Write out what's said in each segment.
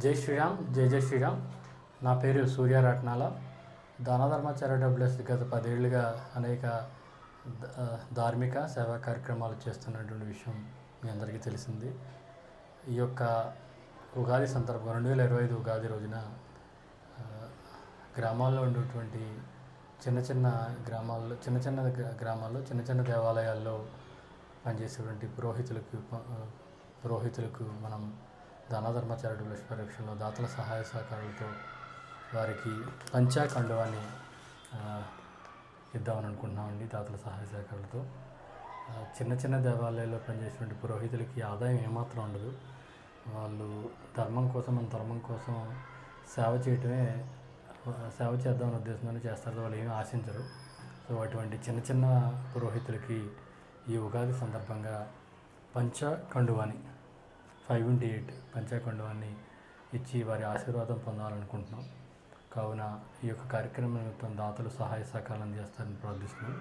జై శ్రీరామ్ జై జై శ్రీరామ్. నా పేరు సూర్య రత్నాల. దానధర్మ చారిటబుల్ గత పదేళ్ళుగా అనేక ధార్మిక సేవా కార్యక్రమాలు చేస్తున్నటువంటి విషయం మీ అందరికీ తెలిసింది. ఈ యొక్క ఉగాది సందర్భంగా రెండు వేల ఇరవై ఐదు ఉగాది రోజున గ్రామాల్లో ఉండేటువంటి చిన్న చిన్న గ్రామాల్లో చిన్న చిన్న గ్రామాల్లో చిన్న చిన్న దేవాలయాల్లో పనిచేసేటువంటి పురోహితులకు పురోహితులకు మనం దానధర్మ చారిటబుల్ పరీక్షలో దాతల సహాయ సహకారాలతో వారికి పంచా కండువాన్ని ఇద్దామని అనుకుంటున్నామండి దాతల సహాయ సహకారాలతో. చిన్న చిన్న దేవాలయాల్లో పనిచేసినటువంటి పురోహితులకి ఆదాయం ఏమాత్రం ఉండదు. వాళ్ళు ధర్మం కోసం మన ధర్మం కోసం సేవ చేయటమే సేవ చేద్దామనే ఉద్దేశంతో చేస్తారు వాళ్ళు ఏమీ ఆశించరు. సో అటువంటి చిన్న చిన్న పురోహితులకి ఈ ఉగాది సందర్భంగా పంచ కండువాని ఫైవ్ ఇంటి ఎయిట్ పంచాకండువాన్ని ఇచ్చి వారి ఆశీర్వాదం పొందాలనుకుంటున్నాం. కావున ఈ యొక్క కార్యక్రమం నిమిత్తం దాతలు సహాయ సహకారం చేస్తారని ప్రార్థిస్తున్నాం.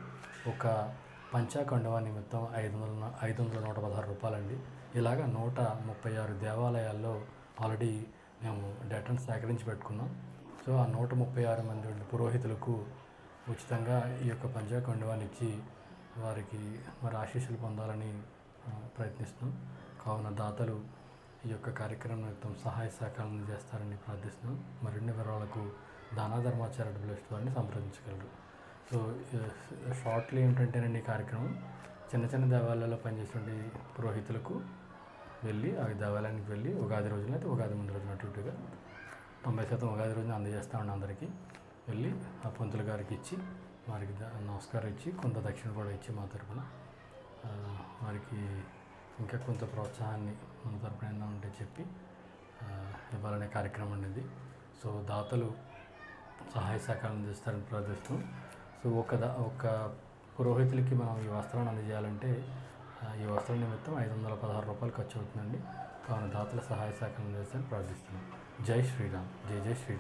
ఒక పంచాకండువా నిమిత్తం ఐదు వందల ఐదు వందల నూట పదహారు రూపాయలండి. ఇలాగ నూట ముప్పై ఆరు దేవాలయాల్లో ఆల్రెడీ మేము డేటాను సేకరించి పెట్టుకున్నాం. సో ఆ నూట ముప్పై ఆరు మంది పురోహితులకు ఉచితంగా ఈ యొక్క పంచాకండువాన్ని ఇచ్చి వారికి మరి ఆశీస్సులు పొందాలని ప్రయత్నిస్తున్నాం. కావున దాతలు ఈ యొక్క కార్యక్రమం నిమిత్తం సహాయ సహకారం చేస్తారని ప్రార్థిస్తున్నాం. మరిన్ని వివరాలకు దానాధర్మాచార్య చారిటబుల్ వారిని సంప్రదించగలరు. సో షార్ట్లీ ఏమిటంటేనండి ఈ కార్యక్రమం. చిన్న చిన్న దేవాలయాల్లో పనిచేసే పురోహితులకు వెళ్ళి ఆ దేవాలయానికి వెళ్ళి ఉగాది రోజున అయితే ఉగాది ముందు రోజున అటుగా తొంభై శాతం ఉగాది రోజున అందజేస్తామండి అందరికీ. వెళ్ళి ఆ పంతులు గారికి ఇచ్చి వారికి నమస్కారం ఇచ్చి కొంత దక్షిణ కూడా ఇచ్చి మా తరపున వారికి ఇంకా కొంత ప్రోత్సాహాన్ని మన తరపున ఉంటే చెప్పి ఇవ్వాలనే కార్యక్రమం అనేది. సో దాతలు సహాయ సహకారం చేస్తారని ప్రార్థిస్తూ సో ఒక దా ఒక పురోహితులకి మనం ఈ వస్త్రాన్ని అందజేయాలంటే ఈ వస్త్రం నిమిత్తం ఐదు వందల పదహారు రూపాయలు ఖర్చు అవుతుందండి కావున దాతల సహాయ సహకారం చేస్తారని ప్రార్థిస్తున్నాం. జై శ్రీరామ్. జై జై శ్రీరామ్.